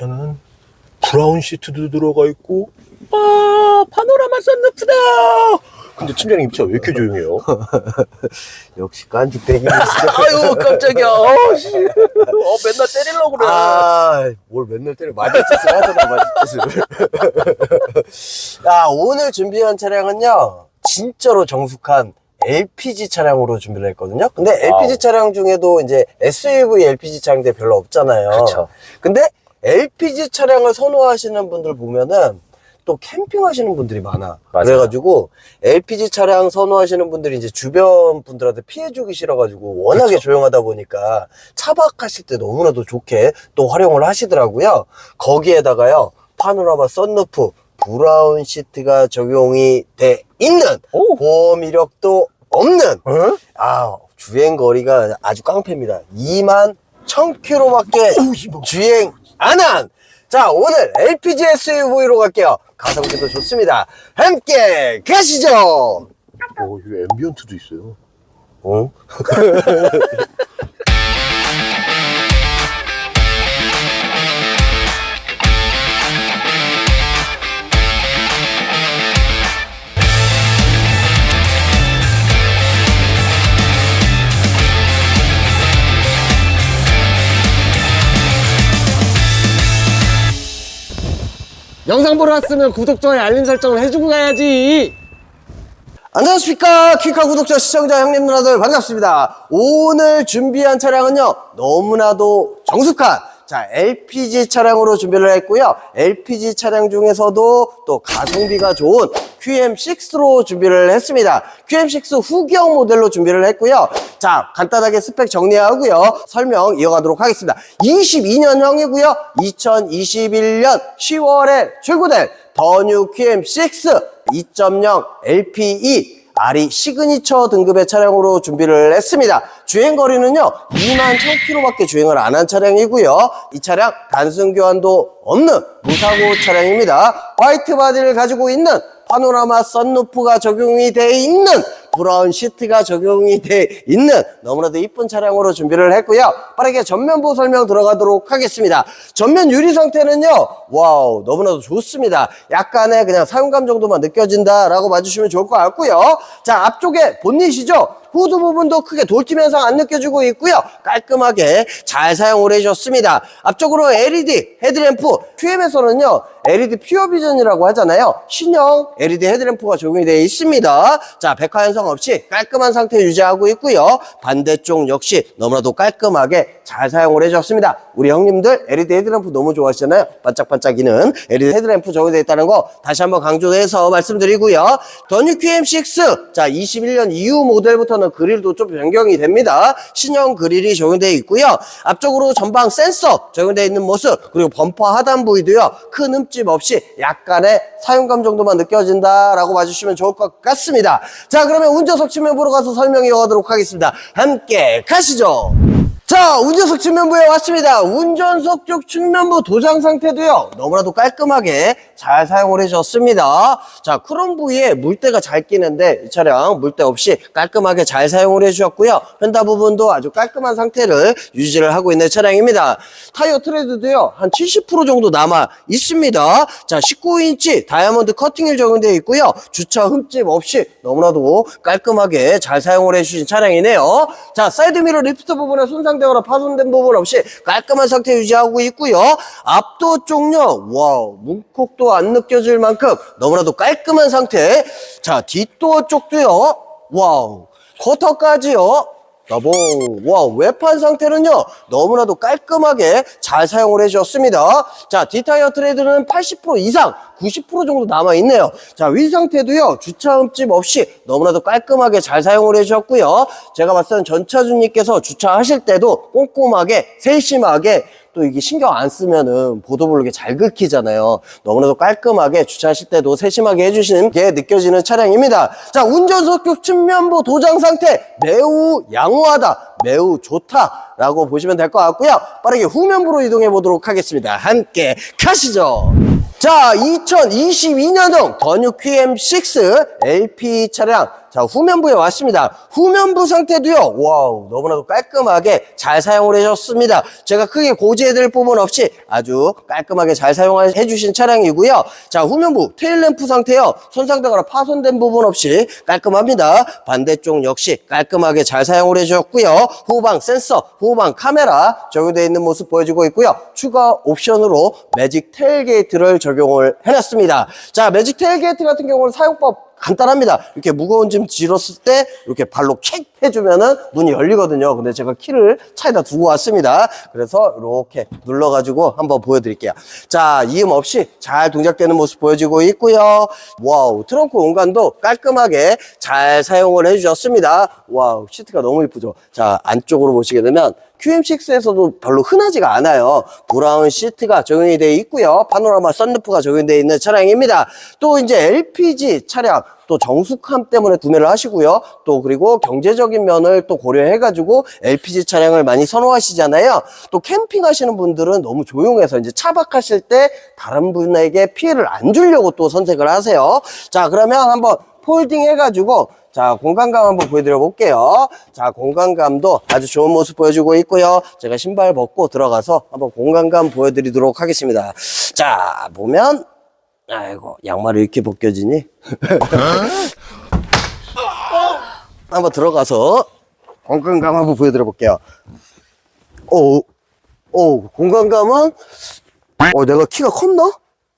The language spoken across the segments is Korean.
차는 브라운 시트도 들어가 있고 아 파노라마 썬루프다 근데 팀장님 차왜 이렇게 조용해요? 역시 깐죽대기. 아유 깜짝이야 어 씨 어, 맨날 때리려고 그래 아, 뭘 맨날 때려. 맞을짓을 하잖아, 맞을짓을. 야, 오늘 준비한 차량은요, 진짜로 정숙한 LPG 차량으로 준비를 했거든요. 근데 LPG 와우. 차량 중에도 이제 SUV LPG 차량들 별로 없잖아요. 그쵸. 근데 LPG 차량을 선호하시는 분들 보면은 또 캠핑하시는 분들이 많아. 맞아요. 그래가지고 LPG 차량 선호하시는 분들이 이제 주변 분들한테 피해 주기 싫어가지고 워낙에 조용하다 보니까 차박하실 때 너무나도 좋게 또 활용을 하시더라고요. 거기에다가요 파노라마 썬루프 브라운 시트가 적용이 돼 있는 오. 보험 이력도 없는 어? 아 주행 거리가 아주 깡패입니다. 2만 1000km밖에 주행 안 한. 자 오늘 LPG SUV로 갈게요. 가성비도 좋습니다. 함께 가시죠. 어 이거 앰비언트도 있어요 어? 영상 보러 왔으면 구독, 좋아요, 알림 설정을 해주고 가야지. 안녕하십니까 퀴카 구독자 시청자 형님 누나들 반갑습니다 오늘 준비한 차량은요 너무나도 정숙한 자 LPG 차량으로 준비를 했고요. LPG 차량 중에서도 또 가성비가 좋은 QM6로 준비를 했습니다. QM6 후경 모델로 준비를 했고요. 자 간단하게 스펙 정리하고요. 설명 이어가도록 하겠습니다. 22년형이고요. 2021년 10월에 출고된 더뉴 QM6 2.0 LPE RE 시그니처 등급의 차량으로 준비를 했습니다. 주행 거리는요, 2만 1000km밖에 주행을 안 한 차량이고요. 이 차량 단순 교환도 없는 무사고 차량입니다. 화이트 바디를 가지고 있는 파노라마 썬루프가 적용이 돼 있는 브라운 시트가 적용이 돼 있는 너무나도 이쁜 차량으로 준비를 했고요. 빠르게 전면부 설명 들어가도록 하겠습니다. 전면 유리 상태는요, 와우, 너무나도 좋습니다. 약간의 그냥 사용감 정도만 느껴진다라고 봐주시면 좋을 것 같고요. 자, 앞쪽에 본닛이죠. 후드 부분도 크게 돌팀 현상 안 느껴지고 있고요. 깔끔하게 잘 사용을 해주셨습니다. 앞쪽으로 LED 헤드램프, QM에서는요, LED 퓨어 비전이라고 하잖아요. 신형 LED 헤드램프가 적용이 되어 있습니다. 자, 백화 현상 없이 깔끔한 상태 유지하고 있고요. 반대쪽 역시 너무나도 깔끔하게 잘 사용을 해주셨습니다. 우리 형님들 LED 헤드램프 너무 좋아하시잖아요. 반짝반짝이는 LED 헤드램프 적용되어 있다는 거 다시 한번 강조해서 말씀드리고요. 더뉴 QM6 자 21년 이후 모델부터는 그릴도 좀 변경이 됩니다. 신형 그릴이 적용되어 있고요. 앞쪽으로 전방 센서 적용되어 있는 모습 그리고 범퍼 하단 부위도요. 큰 흠집 없이 약간의 사용감 정도만 느껴진다라고 봐주시면 좋을 것 같습니다. 자 그러면 운전석 측면부로 가서 설명 이어가도록 하겠습니다. 함께 가시죠. 자, 운전석 측면부에 왔습니다. 운전석 쪽 측면부 도장 상태도요, 너무나도 깔끔하게 잘 사용을 해줬습니다. 자, 크롬 부위에 물때가 잘 끼는데, 이 차량 물때 없이 깔끔하게 잘 사용을 해주셨고요. 펜다 부분도 아주 깔끔한 상태를 유지를 하고 있는 차량입니다. 타이어 트레드도요, 한 70% 정도 남아 있습니다. 자, 19인치 다이아몬드 커팅일 적용되어 있고요. 주차 흠집 없이 너무나도 깔끔하게 잘 사용을 해주신 차량이네요. 자, 사이드미러 리프트 부분에 손상 되거나 파손된 부분 없이 깔끔한 상태 유지하고 있고요. 앞도 쪽요, 와우, 문콕도 안 느껴질 만큼 너무나도 깔끔한 상태. 자, 뒷도어 쪽도요, 와우, 쿼터까지요. 나봉 와 외판 상태는요 너무나도 깔끔하게 잘 사용을 해주셨습니다. 자 뒷타이어 트레드는 80% 이상 90% 정도 남아있네요. 자위 상태도요 주차 흠집 없이 너무나도 깔끔하게 잘 사용을 해주셨고요. 제가 봤을 때는 전차주님께서 주차하실 때도 꼼꼼하게 세심하게 또 이게 신경 안 쓰면은 보도 모르게 잘 긁히잖아요. 너무나도 깔끔하게 주차하실 때도 세심하게 해주시는 게 느껴지는 차량입니다. 자, 운전석 쪽 측면부 도장 상태 매우 양호하다, 매우 좋다 라고 보시면 될 것 같고요. 빠르게 후면부로 이동해 보도록 하겠습니다. 함께 가시죠. 자, 2022년형 더뉴 QM6 LP 차량. 자, 자, 후면부에 왔습니다. 후면부 상태도요, 와우, 너무나도 깔끔하게 잘 사용을 해줬습니다. 제가 크게 고지해드릴 부분 없이 아주 깔끔하게 잘 사용해 주신 차량이고요. 자, 후면부 테일램프 상태요, 손상되거나 파손된 부분 없이 깔끔합니다. 반대쪽 역시 깔끔하게 잘 사용을 해주셨고요. 후방 센서, 후방 카메라 적용되어 있는 모습 보여주고 있고요. 추가 옵션으로 매직 테일게이트를 적용을 해놨습니다. 자, 매직 테일게이트 같은 경우는 사용법 간단합니다. 이렇게 무거운 짐 질었을 때 이렇게 발로 킥 해주면은 문이 열리거든요. 근데 제가 키를 차에다 두고 왔습니다. 그래서 이렇게 눌러가지고 한번 보여드릴게요. 자, 이음 없이 잘 동작되는 모습 보여지고 있고요. 와우, 트렁크 공간도 깔끔하게 잘 사용을 해주셨습니다. 와우, 시트가 너무 이쁘죠. 자, 안쪽으로 보시게 되면 QM6에서도 별로 흔하지가 않아요. 브라운 시트가 적용이 되어 있고요. 파노라마 썬루프가 적용되어 있는 차량입니다. 또 이제 LPG 차량 또 정숙함 때문에 구매를 하시고요. 또 그리고 경제적인 면을 또 고려해가지고 LPG 차량을 많이 선호하시잖아요. 또 캠핑 하시는 분들은 너무 조용해서 이제 차박하실 때 다른 분에게 피해를 안 주려고 또 선택을 하세요. 자, 그러면 한번 폴딩 해가지고 자, 공간감 한번 보여드려 볼게요. 자, 공간감도 아주 좋은 모습 보여주고 있고요. 제가 신발 벗고 들어가서 한번 공간감 보여드리도록 하겠습니다. 자, 보면, 아이고, 양말이 이렇게 벗겨지니? 한번 들어가서 공간감 한번 보여드려 볼게요. 오, 오, 공간감은, 어, 내가 키가 컸나?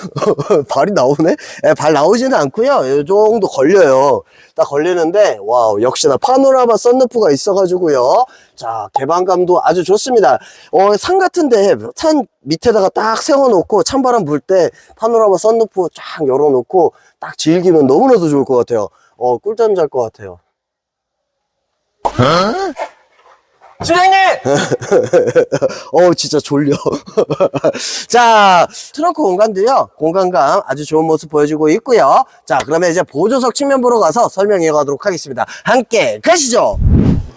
발이 나오네? 예, 발 나오지는 않고요. 이 정도 걸려요. 딱 걸리는데, 와우, 역시나 파노라마 썬루프가 있어가지고요. 자, 개방감도 아주 좋습니다. 어, 산 같은데, 산 밑에다가 딱 세워놓고, 찬바람 불 때 파노라마 썬루프 쫙 열어놓고, 딱 즐기면 너무나도 좋을 것 같아요. 어, 꿀잠 잘 것 같아요. 팀장님! 어 진짜 졸려. 자 트렁크 공간도요. 공간감 아주 좋은 모습 보여주고 있고요. 자 그러면 이제 보조석 측면 보러 가서 설명해 가도록 하겠습니다. 함께 가시죠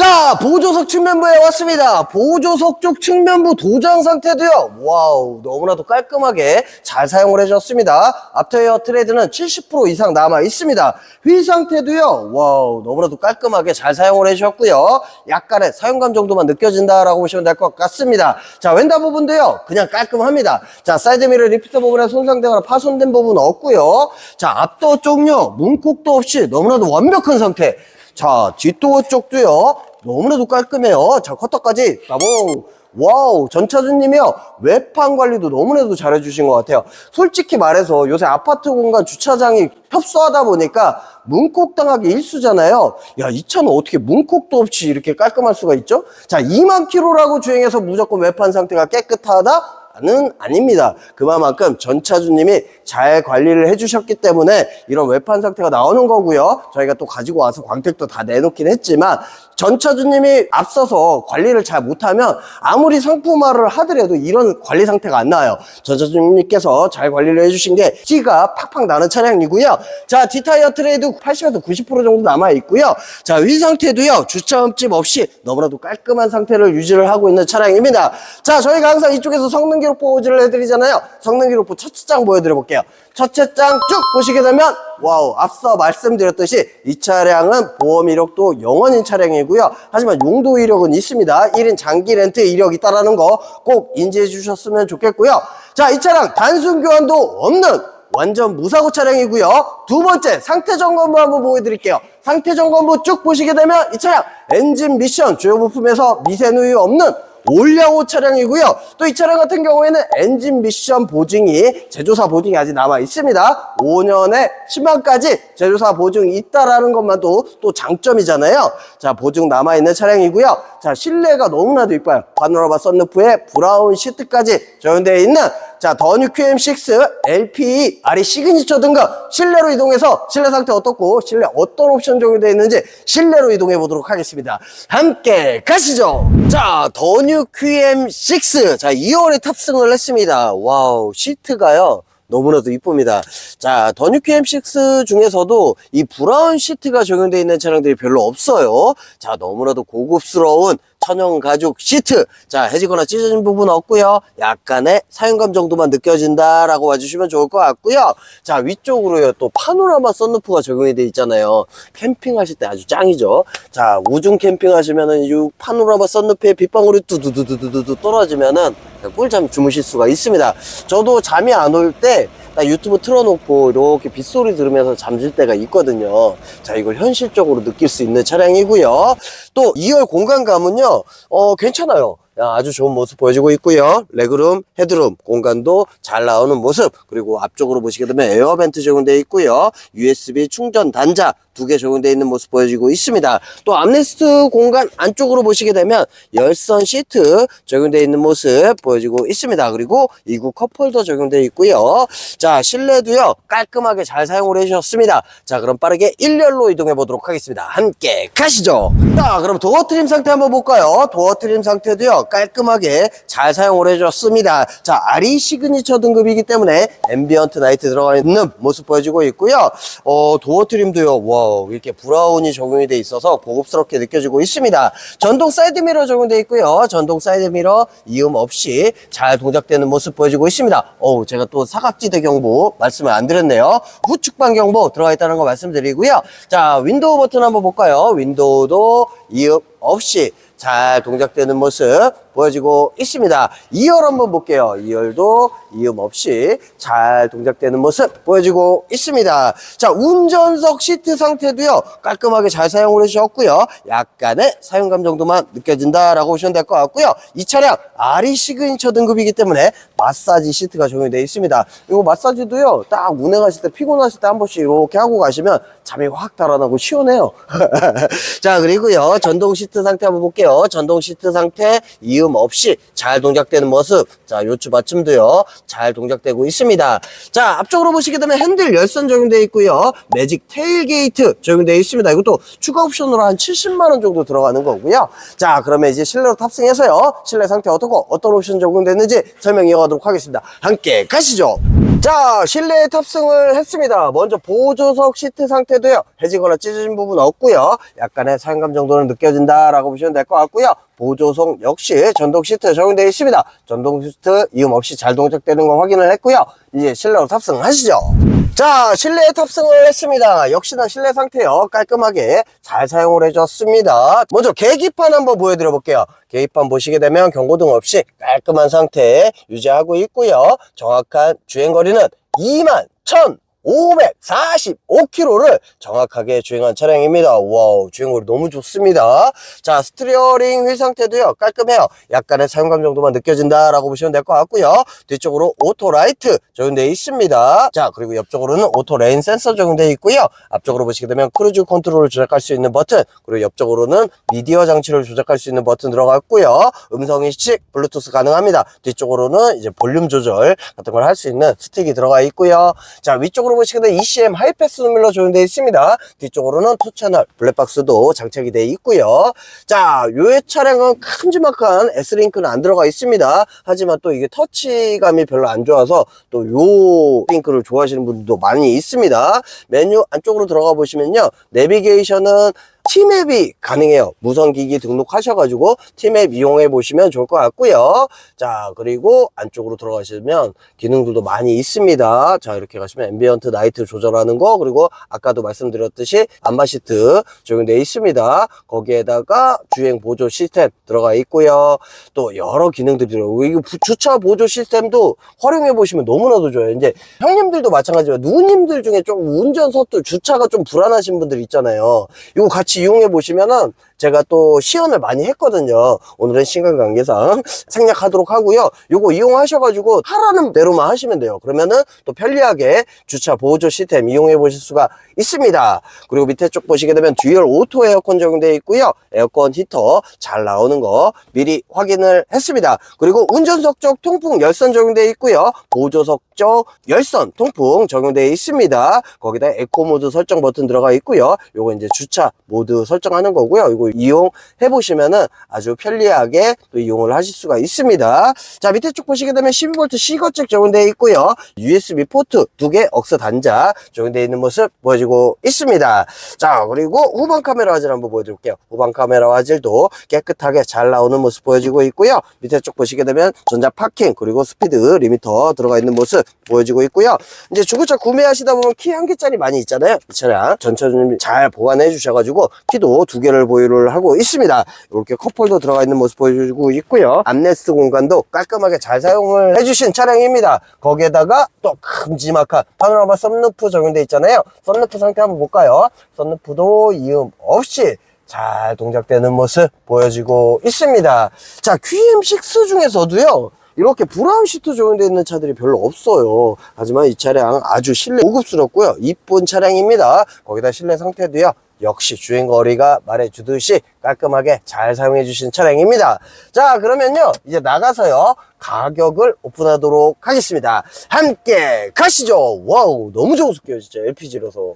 자 보조석 측면부에 왔습니다. 보조석 쪽 측면부 도장 상태도요. 와우 너무나도 깔끔하게 잘 사용을 해줬습니다. 앞터에어 트레이드는 70% 이상 남아 있습니다. 휠 상태도요. 와우 너무나도 깔끔하게 잘 사용을 해주셨고요. 약간의 사용감 정도만 느껴진다라고 보시면 될 것 같습니다. 자 왼다 부분도요. 그냥 깔끔합니다. 자 사이드미러 리피터 부분에 손상되거나 파손된 부분 없고요. 자 앞도 쪽요. 문콕도 없이 너무나도 완벽한 상태. 자 뒷도어 쪽도요 너무나도 깔끔해요. 자 커터까지. 따봉 와우. 전차주님이요. 외판 관리도 너무나도 잘해주신 것 같아요. 솔직히 말해서 요새 아파트 공간 주차장이 협소하다 보니까 문콕 당하기 일수잖아요. 야 이 차는 어떻게 문콕도 없이 이렇게 깔끔할 수가 있죠? 자 2만 킬로라고 주행해서 무조건 외판 상태가 깨끗하다 는 아닙니다. 그만큼 전차주님이 잘 관리를 해주셨기 때문에 이런 외판 상태가 나오는 거고요. 저희가 또 가지고 와서 광택도 다 내놓긴 했지만 전차주님이 앞서서 관리를 잘 못하면 아무리 상품화를 하더라도 이런 관리 상태가 안 나와요. 전차주님께서 잘 관리를 해주신 게 티가 팍팍 나는 차량이고요. 자, 뒷타이어 트레이도 80에서 90% 정도 남아 있고요. 자, 휠 상태도요. 주차 흠집 없이 너무나도 깔끔한 상태를 유지를 하고 있는 차량입니다. 자, 저희가 항상 이쪽에서 성능 기록 보호지를 해드리잖아요. 성능 기록부 첫째 장 보여드려 볼게요. 첫째 장 쭉 보시게 되면 와우 앞서 말씀드렸듯이 이 차량은 보험 이력도 0원인 차량이고요. 하지만 용도 이력은 있습니다. 1인 장기 렌트 이력이 있다라는 거 꼭 인지해 주셨으면 좋겠고요. 자, 이 차량 단순 교환도 없는 완전 무사고 차량이고요. 두 번째 상태 점검부 한번 보여드릴게요. 상태 점검부 쭉 보시게 되면 이 차량 엔진 미션 주요 부품에서 미세 누유 없는 올량호 차량이고요. 또 이 차량 같은 경우에는 엔진 미션 보증이 제조사 보증이 아직 남아 있습니다. 5년에 10만까지 제조사 보증이 있다라는 것만도 또 장점이잖아요. 자, 보증 남아 있는 차량이고요. 자, 실내가 너무나도 이뻐요. 파노라마 썬루프에 브라운 시트까지 적용되어 있는 자, 더뉴 QM6 LPE RE 시그니처 등급 실내로 이동해서 실내 상태 어떻고 실내 어떤 옵션 적용되어 있는지 실내로 이동해 보도록 하겠습니다. 함께 가시죠. 자, 더뉴 QM6 자, 2월에 탑승을 했습니다. 와우, 시트가요. 너무나도 이쁩니다. 자, 더뉴 QM6 중에서도 이 브라운 시트가 적용되어 있는 차량들이 별로 없어요. 자, 너무나도 고급스러운 천연 가죽 시트. 자, 해지거나 찢어진 부분 없고요. 약간의 사용감 정도만 느껴진다 라고 봐주시면 좋을 것 같고요. 자, 위쪽으로요. 또 파노라마 썬루프가 적용이 되어 있잖아요. 캠핑하실 때 아주 짱이죠. 자, 우중 캠핑 하시면은 이 파노라마 썬루프에 빗방울이 두두두두두두 떨어지면은 꿀잠 주무실 수가 있습니다. 저도 잠이 안 올때나 유튜브 틀어놓고 이렇게 빗소리 들으면서 잠들 때가 있거든요. 자, 이걸 현실적으로 느낄 수 있는 차량이고요. 또 2열 공간감은요, 어, 괜찮아요. 야, 아주 좋은 모습 보여주고 있고요. 레그룸, 헤드룸 공간도 잘 나오는 모습. 그리고 앞쪽으로 보시게 되면 에어벤트 적용되어 있고요. USB 충전 단자 두 개 적용되어 있는 모습 보여지고 있습니다. 또 암레스트 공간 안쪽으로 보시게 되면 열선 시트 적용되어 있는 모습 보여지고 있습니다. 그리고 이구 컵홀더 적용되어 있고요. 자, 실내도요. 깔끔하게 잘 사용을 해주셨습니다. 자, 그럼 빠르게 1열로 이동해 보도록 하겠습니다. 함께 가시죠. 자, 그럼 도어 트림 상태 한번 볼까요? 도어 트림 상태도요. 깔끔하게 잘 사용을 해줬습니다. 자, 아리 시그니처 등급이기 때문에 앰비언트 나이트 들어가 있는 모습 보여지고 있고요. 어, 도어 트림도요. 와, 이렇게 브라운이 적용이 돼 있어서 고급스럽게 느껴지고 있습니다. 전동 사이드 미러 적용되어 있고요. 전동 사이드 미러 이음 없이 잘 동작되는 모습 보여지고 있습니다. 어우, 제가 또 사각지대 경보 말씀을 안 드렸네요. 후측방 경보 들어가 있다는 거 말씀드리고요. 자, 윈도우 버튼 한번 볼까요? 윈도우도 이음 없이 잘 동작되는 모습 보여지고 있습니다. 2열 한번 볼게요. 2열도 이음 없이 잘 동작되는 모습 보여지고 있습니다. 자, 운전석 시트 상태도요, 깔끔하게 잘 사용을 해주셨고요. 약간의 사용감 정도만 느껴진다라고 보시면 될 것 같고요. 이 차량 아리 시그니처 등급이기 때문에 마사지 시트가 적용되어 있습니다. 이거 마사지도요, 딱 운행하실 때 피곤하실 때 한 번씩 이렇게 하고 가시면 잠이 확 달아나고 시원해요. 자, 그리고요, 전동 시트 상태 한번 볼게요. 전동 시트 상태 이음 없이 잘 동작되는 모습. 자, 요추 받침도요, 잘 동작되고 있습니다. 자, 앞쪽으로 보시게 되면 핸들 열선 적용되어 있고요. 매직 테일게이트 적용되어 있습니다. 이것도 추가 옵션으로 한 70만원 정도 들어가는 거고요. 자, 그러면 이제 실내로 탑승해서요. 실내 상태 어떻고 어떤 옵션 적용됐는지 설명 이어가도록 하겠습니다. 함께 가시죠. 자, 실내에 탑승을 했습니다. 먼저 보조석 시트 상태도요. 해지거나 찢어진 부분 없고요. 약간의 사용감 정도는 느껴진다 라고 보시면 될 것 같고요. 보조석 역시 전동 시트 적용되어 있습니다. 전동 시트 이음 없이 잘 동작되는 거 확인을 했고요. 이제 실내로 탑승하시죠. 자, 실내에 탑승을 했습니다. 역시나 실내 상태요. 깔끔하게 잘 사용을 해줬습니다. 먼저 계기판 한번 보여드려 볼게요. 계기판 보시게 되면 경고등 없이 깔끔한 상태 유지하고 있고요. 정확한 주행거리는 2만 1 545km를 정확하게 주행한 차량입니다. 와우, 주행거리 너무 좋습니다. 자, 스티어링 휠 상태도요, 깔끔해요. 약간의 사용감 정도만 느껴진다라고 보시면 될 것 같고요. 뒤쪽으로 오토 라이트 적용되어 있습니다. 자, 그리고 옆쪽으로는 오토 레인 센서 적용되어 있고요. 앞쪽으로 보시게 되면 크루즈 컨트롤을 조작할 수 있는 버튼, 그리고 옆쪽으로는 미디어 장치를 조작할 수 있는 버튼 들어갔고요. 음성 인식, 블루투스 가능합니다. 뒤쪽으로는 이제 볼륨 조절 같은 걸 할 수 있는 스틱이 들어가 있고요. 자, 위쪽으로 보시게 되면 ECM 하이패스 눈밀러 적용되어 있습니다. 뒤쪽으로는 투 채널 블랙박스도 장착이 되어 있고요. 자, 요 차량은 큼지막한 S링크는 안 들어가 있습니다. 하지만 또 이게 터치감이 별로 안 좋아서 또 요 링크를 좋아하시는 분들도 많이 있습니다. 메뉴 안쪽으로 들어가 보시면요. 내비게이션은 티맵이 가능해요. 무선기기 등록하셔가지고 티맵 이용해 보시면 좋을 것 같고요. 자, 그리고 안쪽으로 들어가시면 기능들도 많이 있습니다. 자, 이렇게 가시면 앰비언트 나이트 조절하는 거, 그리고 아까도 말씀드렸듯이 안마 시트 적용되어 있습니다. 거기에다가 주행 보조 시스템 들어가 있고요. 또 여러 기능들이 들어가고, 이거 부- 주차 보조 시스템도 활용해 보시면 너무나도 좋아요. 이제 형님들도 마찬가지지만 누님들 중에 좀 운전 서투 주차가 좀 불안하신 분들 있잖아요. 이거 같이 이용해 보시면은 제가 또 시연을 많이 했거든요. 오늘은 시간 관계상 생략하도록 하고요. 요거 이용하셔가지고 하라는 대로만 하시면 돼요. 그러면은 또 편리하게 주차 보조 시스템 이용해 보실 수가 있습니다. 그리고 밑에 쪽 보시게 되면 듀얼 오토 에어컨 적용되어 있고요. 에어컨 히터 잘 나오는 거 미리 확인을 했습니다. 그리고 운전석 쪽 통풍 열선 적용되어 있고요. 보조석 쪽 열선 통풍 적용되어 있습니다. 거기다 에코 모드 설정 버튼 들어가 있고요. 요거 이제 주차 모드 설정하는 거고요. 이거 이용해 보시면은 아주 편리하게 또 이용을 하실 수가 있습니다. 자 밑에 쪽 보시게 되면 12V C 거측 적용되어 있고요. USB 포트 두 개 억스 단자 적용되어 있는 모습 보여지고 있습니다. 자 그리고 후방 카메라 화질 한번 보여드릴게요. 후방 카메라 화질도 깨끗하게 잘 나오는 모습 보여지고 있고요. 밑에 쪽 보시게 되면 전자 파킹 그리고 스피드 리미터 들어가 있는 모습 보여지고 있고요. 이제 중고차 구매하시다 보면 키 한 개짜리 많이 있잖아요. 이 차량 전처럼 잘 보관해 주셔가지고 키도 두 개를 보유를 하고 있습니다. 이렇게 컵홀더 들어가 있는 모습 보여주고 있고요. 암레스트 공간도 깔끔하게 잘 사용을 해주신 차량입니다. 거기에다가 또 큼지막한 파노라마 썬루프 적용돼 있잖아요. 썬루프 상태 한번 볼까요? 썬루프도 이음 없이 잘 동작되는 모습 보여지고 있습니다. 자, QM6 중에서도요. 이렇게 브라운 시트 적용되어 있는 차들이 별로 없어요. 하지만 이 차량 아주 실내 고급스럽고요. 이쁜 차량입니다. 거기다 실내 상태도요. 역시 주행거리가 말해주듯이 깔끔하게 잘 사용해 주신 차량입니다. 자, 그러면요. 이제 나가서요. 가격을 오픈하도록 하겠습니다. 함께 가시죠. 와우, 너무 좋을게요. 진짜 LPG라서.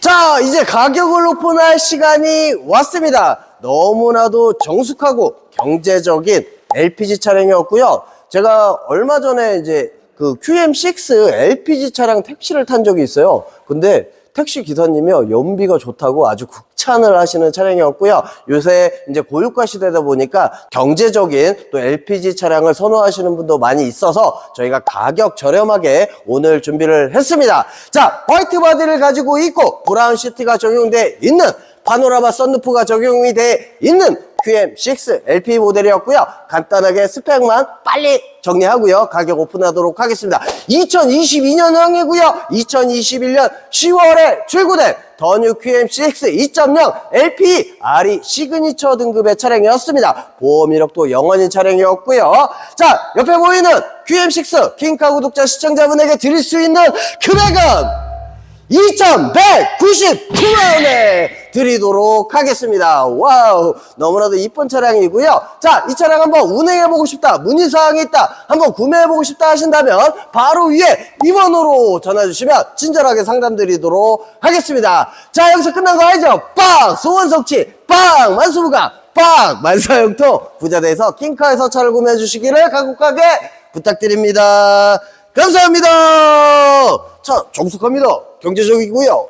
자, 이제 가격을 오픈할 시간이 왔습니다. 너무나도 정숙하고 경제적인 LPG 차량이었고요. 제가 얼마 전에 이제 그 QM6 LPG 차량 택시를 탄 적이 있어요. 근데 택시 기사님이요 연비가 좋다고 아주 극찬을 하시는 차량이었고요. 요새 이제 고유가 시대다 보니까 경제적인 또 LPG 차량을 선호하시는 분도 많이 있어서 저희가 가격 저렴하게 오늘 준비를 했습니다. 자, 화이트 바디를 가지고 있고 브라운 시트가 적용돼 있는 파노라마 썬루프가 적용이 돼 있는 QM6 LP 모델이었고요. 간단하게 스펙만 빨리 정리하고요. 가격 오픈하도록 하겠습니다. 2022년형이고요. 2021년 10월에 출고된 더뉴 QM6 2.0 LP RE 시그니처 등급의 차량이었습니다. 보험 이력도 영원인 차량이었고요. 자, 옆에 보이는 QM6 킹카 구독자 시청자분에게 드릴 수 있는 금액은 2,199만원에 드리도록 하겠습니다. 와우. 너무나도 이쁜 차량이고요. 자, 이 차량 한번 운행해보고 싶다. 문의사항이 있다. 한번 구매해보고 싶다 하신다면 바로 위에 임원으로 전화주시면 친절하게 상담드리도록 하겠습니다. 자, 여기서 끝난 거 알죠? 빵! 소원석치! 빵! 만수부가! 빵! 만사형통! 부자대에서 킹카에서 차를 구매해 주시기를 간곡하게 부탁드립니다. 감사합니다. 차 정숙합니다. 경제적이고요.